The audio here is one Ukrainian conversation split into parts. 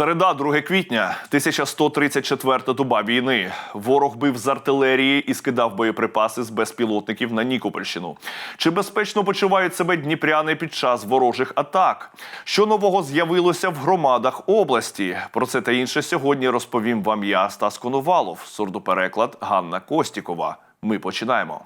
Середа, 2 квітня, 1134 доба війни. Ворог бив з артилерії і скидав боєприпаси з безпілотників на Нікопольщину. Чи безпечно почувають себе дніпряни під час ворожих атак? Що нового з'явилося в громадах області? Про це та інше сьогодні розповім вам я, Стас Коновалов, сурдопереклад Ганна Костікова. Ми починаємо.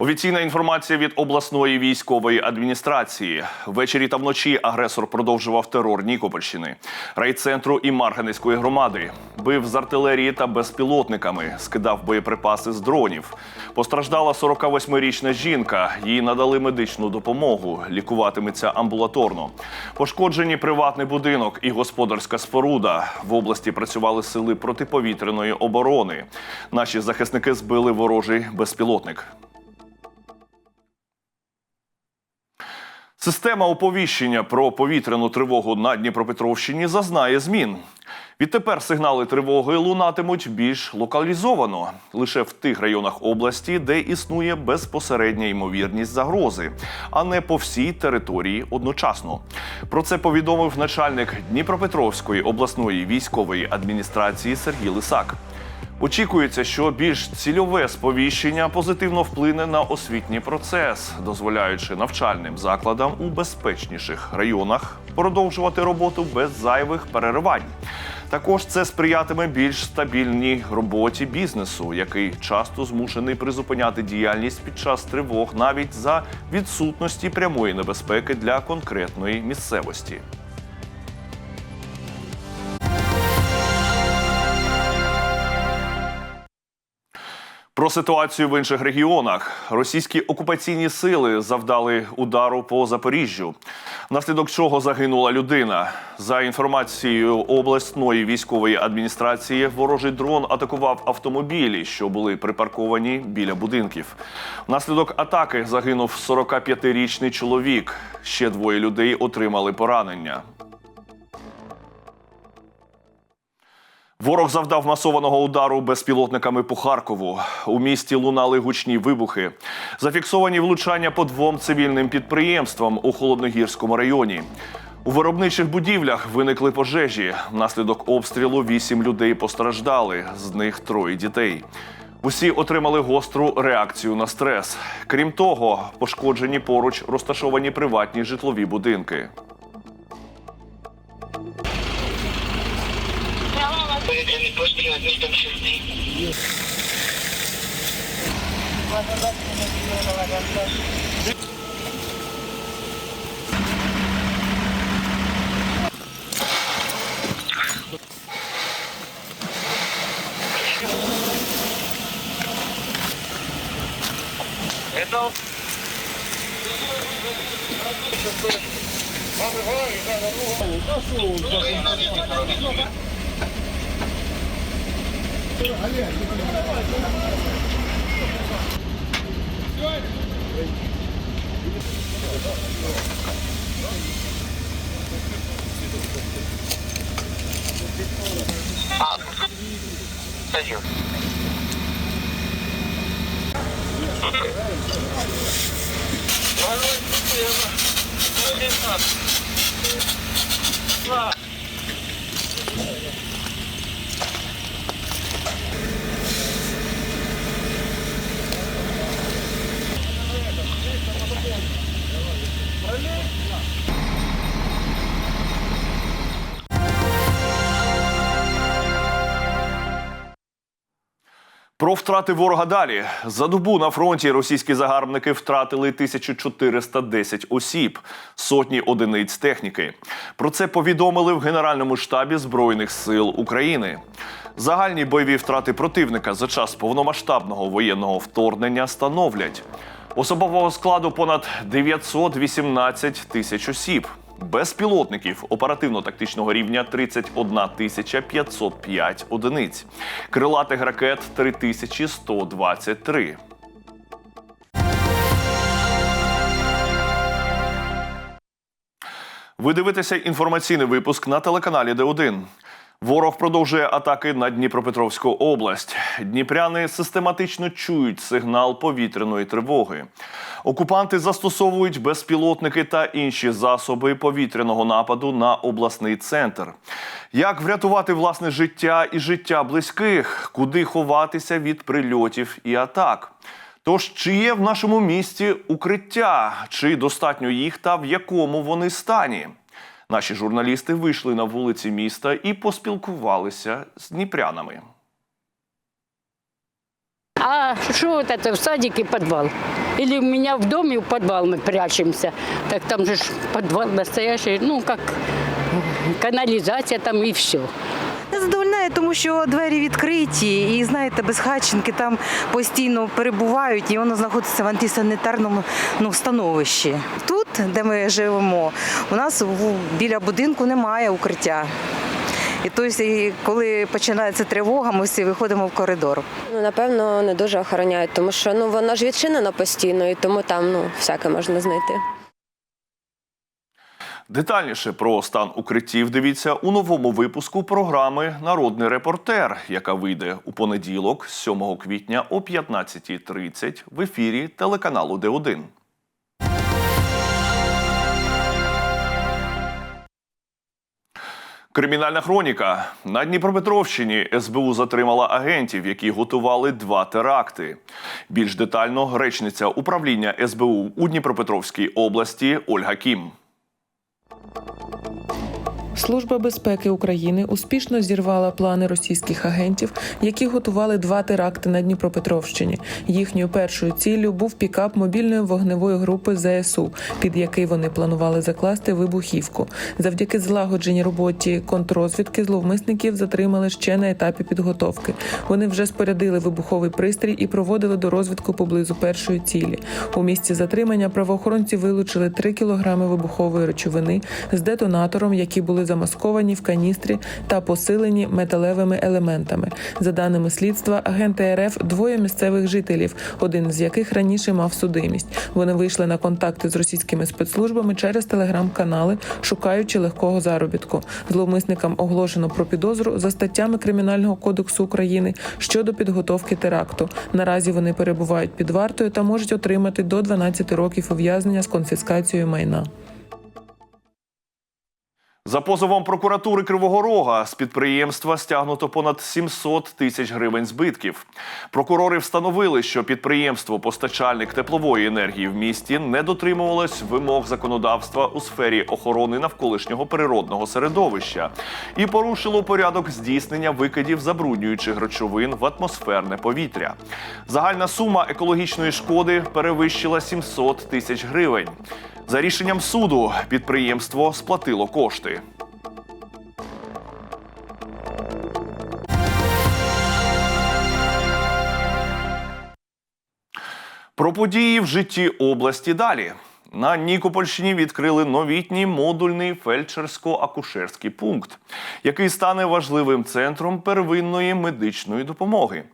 Офіційна інформація від обласної військової адміністрації. Ввечері та вночі агресор продовжував терор Нікопольщини, райцентру і Марганецької громади. Бив з артилерії та безпілотниками, скидав боєприпаси з дронів. Постраждала 48-річна жінка. Їй надали медичну допомогу. Лікуватиметься амбулаторно. Пошкоджені приватний будинок і господарська споруда. В області працювали сили протиповітряної оборони. Наші захисники збили ворожий безпілотник. Система оповіщення про повітряну тривогу на Дніпропетровщині зазнає змін. Відтепер сигнали тривоги лунатимуть більш локалізовано лише в тих районах області, де існує безпосередня ймовірність загрози, а не по всій території одночасно. Про це повідомив начальник Дніпропетровської обласної військової адміністрації Сергій Лисак. Очікується, що більш цільове сповіщення позитивно вплине на освітній процес, дозволяючи навчальним закладам у безпечніших районах продовжувати роботу без зайвих переривань. Також це сприятиме більш стабільній роботі бізнесу, який часто змушений призупиняти діяльність під час тривог навіть за відсутності прямої небезпеки для конкретної місцевості. Про ситуацію в інших регіонах російські окупаційні сили завдали удару по Запоріжжю, внаслідок чого загинула людина. За інформацією обласної військової адміністрації, ворожий дрон атакував автомобілі, що були припарковані біля будинків. Внаслідок атаки загинув 45-річний чоловік. Ще двоє людей отримали поранення. Ворог завдав масованого удару безпілотниками по Харкову. У місті лунали гучні вибухи. Зафіксовані влучання по двом цивільним підприємствам у холодногірському районі. У виробничих будівлях виникли пожежі. Внаслідок обстрілу вісім людей постраждали, з них троє дітей. Усі отримали гостру реакцію на стрес. Крім того, пошкоджені поруч розташовані приватні житлові будинки. Постріл над містом Чорний. Это Continue. Okay. Про втрати ворога далі за добу на фронті російські загарбники втратили 1410 осіб, сотні одиниць техніки. Про це повідомили в Генеральному штабі Збройних сил України. Загальні бойові втрати противника за час повномасштабного воєнного вторгнення становлять особового складу понад 918 тисяч осіб. Безпілотників оперативно-тактичного рівня 31 тисяча 505 одиниць. Крилатих ракет 3123. Ви дивитеся інформаційний випуск на телеканалі Д1. Ворог продовжує атаки на Дніпропетровську область. Дніпряни систематично чують сигнал повітряної тривоги. Окупанти застосовують безпілотники та інші засоби повітряного нападу на обласний центр. Як врятувати власне життя і життя близьких? Куди ховатися від прильотів і атак? Тож, чи є в нашому місті укриття, чи достатньо їх та в якому вони стані? Наші журналісти вийшли на вулиці міста і поспілкувалися з дніпрянами. А что вот это, в садике подвал? Или у меня в доме в подвал мы прячемся? Так там же ж подвал настоящий, ну как э, канализация там и все. Задовольняє, тому що двері відкриті, і знаєте, безхатченки там постійно перебувають, і воно знаходиться в антисанітарному ну, становищі. Тут, де ми живемо, у нас біля будинку немає укриття. І тобто, коли починається тривога, ми всі виходимо в коридор. Ну, напевно, не дуже охороняють, тому що ну воно ж відчинено постійно, і тому там ну всяке можна знайти. Детальніше про стан укриттів дивіться у новому випуску програми Народний репортер, яка вийде у понеділок, 7 квітня о 15.30 в ефірі телеканалу Д1. Кримінальна хроніка на Дніпропетровщині СБУ затримала агентів, які готували два теракти. Більш детально речниця управління СБУ у Дніпропетровській області Ольга Кім. Thank you. Служба безпеки України успішно зірвала плани російських агентів, які готували два теракти на Дніпропетровщині. Їхньою першою ціллю був пікап мобільної вогневої групи ЗСУ, під який вони планували закласти вибухівку. Завдяки злагодженій роботі контррозвідки зловмисників затримали ще на етапі підготовки. Вони вже спорядили вибуховий пристрій і проводили до розвідку поблизу першої цілі. У місці затримання правоохоронці вилучили 3 кілограми вибухової речовини з детонатором, які були замасковані в каністрі та посилені металевими елементами. За даними слідства, агенти РФ двоє місцевих жителів, один з яких раніше мав судимість. Вони вийшли на контакти з російськими спецслужбами через телеграм-канали, шукаючи легкого заробітку. Зловмисникам оголошено про підозру за статтями Кримінального кодексу України щодо підготовки теракту. Наразі вони перебувають під вартою та можуть отримати до 12 років ув'язнення з конфіскацією майна. За позовом прокуратури Кривого Рога з підприємства стягнуто понад 700 тисяч гривень збитків. Прокурори встановили, що підприємство постачальник теплової енергії в місті не дотримувалось вимог законодавства у сфері охорони навколишнього природного середовища і порушило порядок здійснення викидів забруднюючих речовин в атмосферне повітря. Загальна сума екологічної шкоди перевищила 700 тисяч гривень. За рішенням суду підприємство сплатило кошти. Про події в житті області далі. На Нікопольщині відкрили новітній модульний фельдшерсько-акушерський пункт, який стане важливим центром первинної медичної допомоги.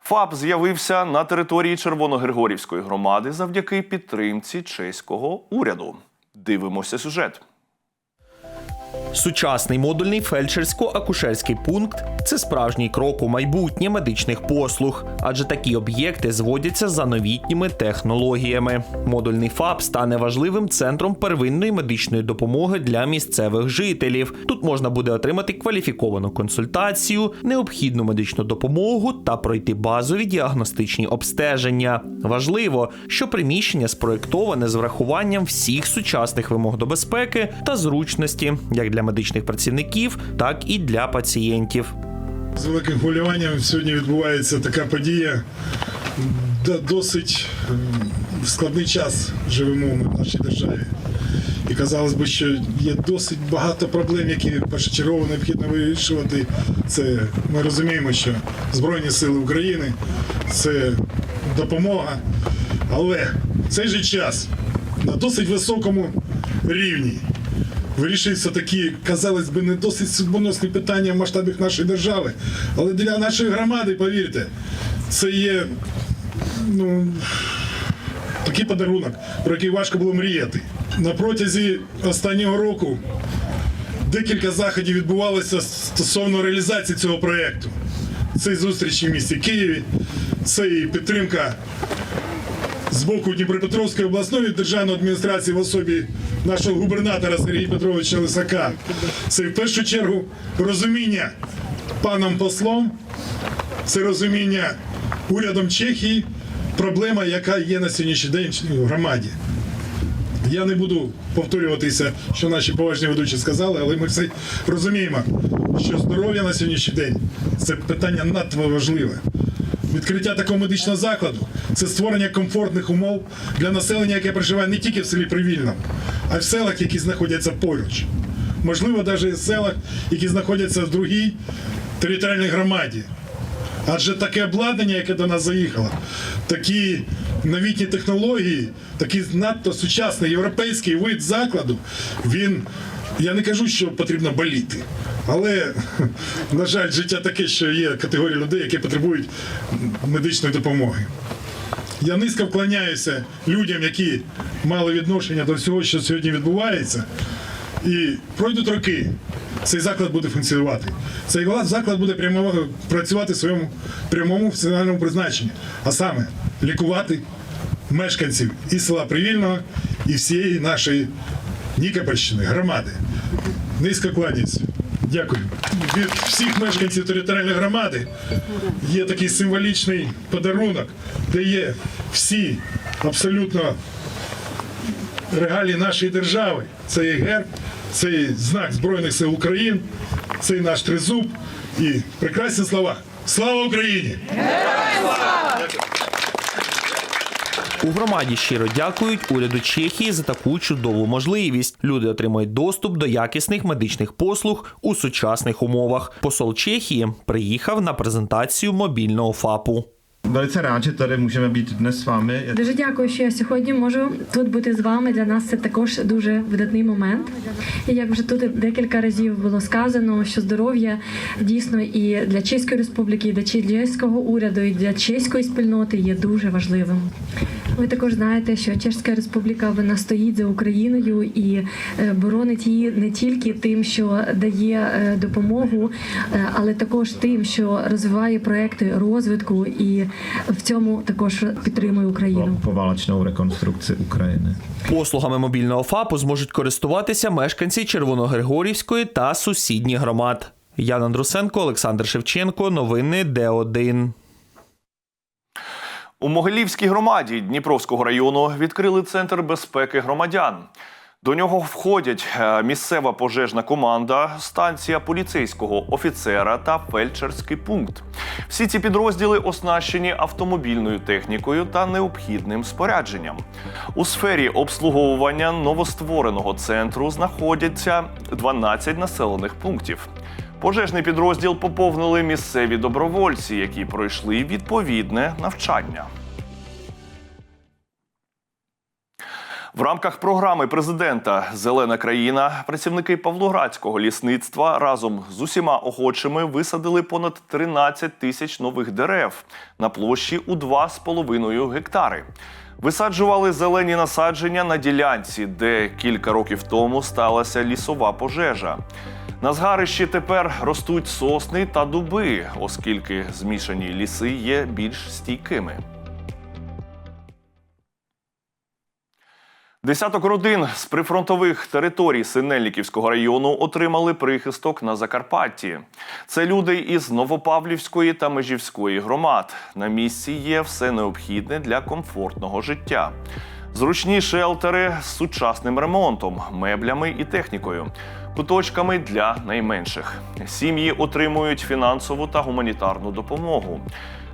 ФАП з'явився на території Червоногригорівської громади завдяки підтримці чеського уряду. Дивимося сюжет. Сучасний модульний фельдшерсько-акушерський пункт це справжній крок у майбутнє медичних послуг, адже такі об'єкти зводяться за новітніми технологіями. Модульний ФАП стане важливим центром первинної медичної допомоги для місцевих жителів. Тут можна буде отримати кваліфіковану консультацію, необхідну медичну допомогу та пройти базові діагностичні обстеження. Важливо, що приміщення спроєктоване з врахуванням всіх сучасних вимог до безпеки та зручності, як для медичних працівників, так і для пацієнтів. З великим хвилюванням сьогодні відбувається така подія. Досить складний час живемо ми в нашій державі. І казалось би, що є досить багато проблем, які першочергово необхідно вирішувати. Це ми розуміємо, що Збройні Сили України це допомога. Але в цей же час на досить високому рівні вирішуються такі, казалось би, не досить судьбоносні питання в масштабах нашої держави. Але для нашої громади, повірте, це є ну, такий подарунок, про який важко було мріяти. На протязі останнього року Декілька заходів відбувалося стосовно реалізації цього проєкту. Це і зустрічі в місті Києві, це і підтримка з боку Дніпропетровської обласної державної адміністрації в особі нашого губернатора Сергія Петровича Лисака. Це в першу чергу розуміння паном послом, це розуміння урядом Чехії, проблема, яка є на сьогоднішній день в громаді. Я не буду повторюватися, що наші поважні ведучі сказали, але ми все розуміємо, що здоров'я на сьогоднішній день це питання надто важливе. Відкриття такого медичного закладу це створення комфортних умов для населення, яке проживає не тільки в селі Привільному, а й в селах, які знаходяться поруч. Можливо, навіть і в селах, які знаходяться в другій територіальній громаді. Адже таке обладнання, яке до нас заїхало, такі новітні технології, такий надто сучасний європейський вид закладу, він, я не кажу, що потрібно боліти. Але, на жаль, життя таке, що є категорія людей, які потребують медичної допомоги. Я низько вклоняюся людям, які мали відношення до всього, що сьогодні відбувається. І пройдуть роки, цей заклад буде функціонувати. Цей заклад буде прямо працювати в своєму прямому функціональному призначенні, а саме лікувати мешканців і села Привільного, і всієї нашої Нікопольщини, громади. Низько кланяюся. Дякую. Від всіх мешканців територіальної громади є такий символічний подарунок, де є всі абсолютно регалії нашої держави. Це є герб, це є знак Збройних сил України, це є наш тризуб і прекрасні слова. Слава Україні! У громаді щиро дякують уряду Чехії за таку чудову можливість. Люди отримають доступ до якісних медичних послуг у сучасних умовах. Посол Чехії приїхав на презентацію мобільного ФАПу. Velice rád, že tady můžeme být dnes s vámi. Дуже дякую, що я сьогодні можу тут бути з вами. Для нас це також дуже видатний момент. І як вже тут декілька разів було сказано, що здоров'я дійсно і для Чеської республіки, і для чеського уряду, і для чеської спільноти є дуже важливим. Ви також знаєте, що Чеська Республіка вона стоїть за Україною і е, боронить її не тільки тим, що дає е, допомогу, е, але також тим, що розвиває проекти розвитку, і в цьому також підтримує Україну. poválečnou rekonstrukci Ukrajiny. Послугами мобільного ФАПу зможуть користуватися мешканці Червоногригорівської та сусідніх громад. Ян Андрусенко, Олександр Шевченко. Новини Д1. У Могилівській громаді Дніпровського району відкрили центр безпеки громадян. До нього входять е, місцева пожежна команда, станція поліцейського офіцера та фельдшерський пункт. Всі ці підрозділи оснащені автомобільною технікою та необхідним спорядженням. У сфері обслуговування новоствореного центру знаходяться 12 населених пунктів. Пожежний підрозділ поповнили місцеві добровольці, які пройшли відповідне навчання. В рамках програми президента Зелена країна працівники Павлоградського лісництва разом з усіма охочими висадили понад 13 тисяч нових дерев на площі у 2,5 гектари. Висаджували зелені насадження на ділянці, де кілька років тому сталася лісова пожежа. На згарищі тепер ростуть сосни та дуби, оскільки змішані ліси є більш стійкими. Десяток родин з прифронтових територій Синельниківського району отримали прихисток на Закарпатті. Це люди із Новопавлівської та Межівської громад. На місці є все необхідне для комфортного життя. Зручні шелтери з сучасним ремонтом, меблями і технікою, куточками для найменших. Сім'ї отримують фінансову та гуманітарну допомогу.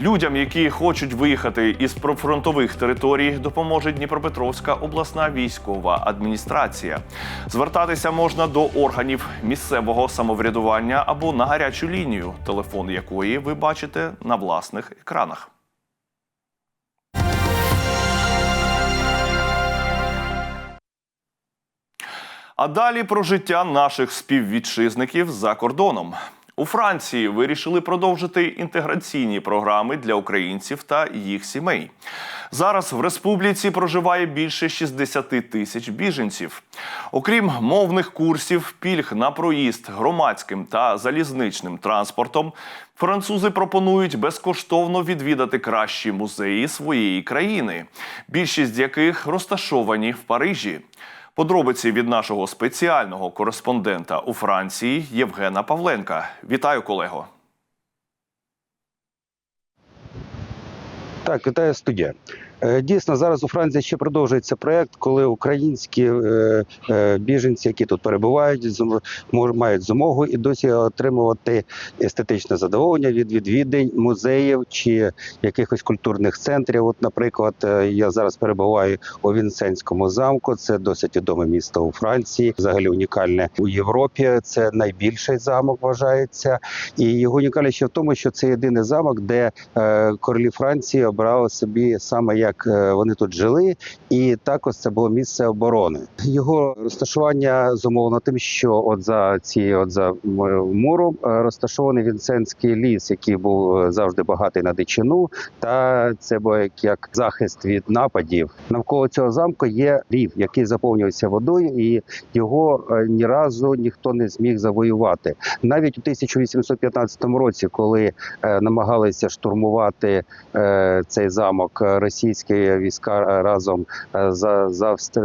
Людям, які хочуть виїхати із прифронтових територій, допоможе Дніпропетровська обласна військова адміністрація. Звертатися можна до органів місцевого самоврядування або на гарячу лінію, телефон якої ви бачите на власних екранах. А далі про життя наших співвітчизників за кордоном. У Франції вирішили продовжити інтеграційні програми для українців та їх сімей. Зараз в республіці проживає більше 60 тисяч біженців. Окрім мовних курсів, пільг на проїзд громадським та залізничним транспортом, французи пропонують безкоштовно відвідати кращі музеї своєї країни, більшість яких розташовані в Парижі. Подробиці від нашого спеціального кореспондента у Франції Євгена Павленка. Вітаю, колего. Так, вітаю студія. Е, Дійсно, зараз у Франції ще продовжується проект, коли українські е, е, біженці, які тут перебувають, мають змогу і досі отримувати естетичне задоволення від відвідень музеїв чи якихось культурних центрів. От, наприклад, я зараз перебуваю у Вінсенському замку. Це досить відоме місто у Франції, взагалі унікальне у Європі. Це найбільший замок вважається. І його унікальність ще в тому, що це єдиний замок, де королі Франції обрали собі саме як е, вони тут жили, і також це було місце оборони. Його розташування зумовлено тим, що от за цією от за муром е, розташований Вінсентський ліс, який був е, завжди багатий на дичину, та це був як, як захист від нападів. Навколо цього замку є рів, який заповнюється водою, і його ні разу ніхто не зміг завоювати. Навіть у 1815 році, коли намагалися штурмувати цей замок е, російські війська е, разом е,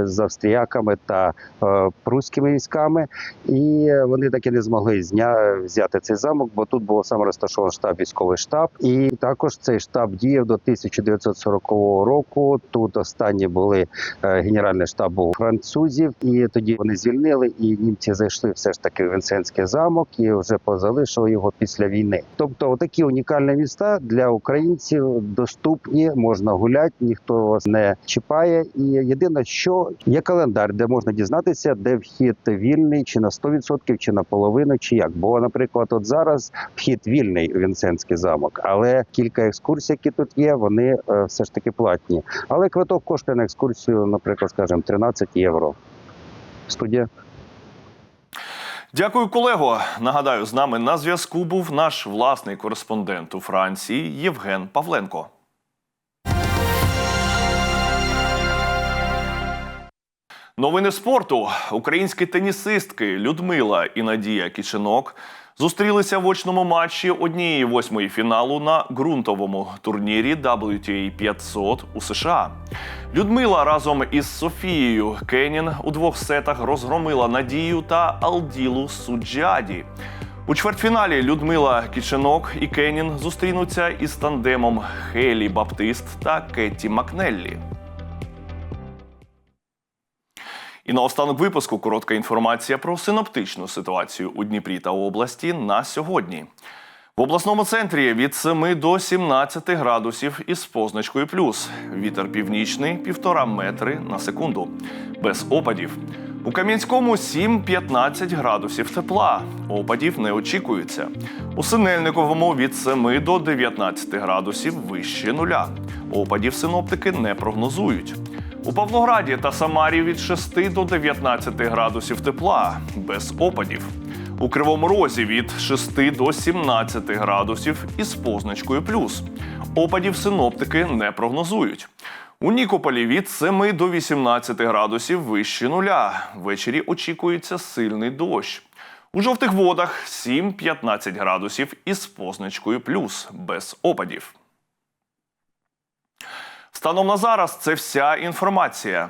з австріяками та е, прусскими військами, і вони таки не змогли зня, взяти цей замок, бо тут було саме розташований штаб, військовий штаб, і також цей штаб діяв до 1940 року. Тут останні були генеральний штаб був французів, і тоді вони звільнили, і німці зайшли все ж таки в Вінсентський замок і вже позалишили його після війни. Тобто, такі унікальні міста для українців доступні, можна гуляти, ніхто вас не чіпає. І єдине, що є календар, де можна дізнатися, де вхід вільний, чи на 100%, чи на половину, чи як. Бо, наприклад, от зараз вхід вільний у Вінсентський замок, але кілька екскурсій, які тут є, вони е, все ж таки платні. Але квиток коштує на екскурсію, наприклад, скажімо, 13 євро. Студія. Дякую, колего. Нагадаю, з нами на зв'язку був наш власний кореспондент у Франції Євген Павленко. Новини спорту. Українські тенісистки Людмила і Надія Кіченок зустрілися в очному матчі однієї восьмої фіналу на ґрунтовому турнірі WTA 500 у США. Людмила разом із Софією Кенін у двох сетах розгромила Надію та Алділу Суджаді. У чвертьфіналі Людмила Кіченок і Кенін зустрінуться із тандемом Хелі Баптист та Кетті Макнеллі. І наостанок випуску коротка інформація про синоптичну ситуацію у Дніпрі та області на сьогодні. В обласному центрі від 7 до 17 градусів із позначкою плюс. Вітер північний 1,5 метри на секунду. Без опадів. У Кам'янському 7-15 градусів тепла. Опадів не очікується. У Синельниковому від 7 до 19 градусів вище нуля. Опадів синоптики не прогнозують. У Павлограді та Самарі від 6 до 19 градусів тепла, без опадів. У Кривому Розі від 6 до 17 градусів із позначкою плюс. Опадів синоптики не прогнозують. У Нікополі від 7 до 18 градусів вище нуля. Ввечері очікується сильний дощ. У жовтих водах 7-15 градусів із позначкою плюс, без опадів. Станом на зараз це вся інформація.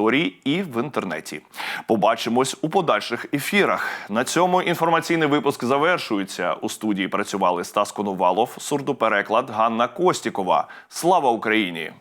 аудиторії і в інтернеті. Побачимось у подальших ефірах. На цьому інформаційний випуск завершується. У студії працювали Стас Конувалов, сурдопереклад Ганна Костікова. Слава Україні!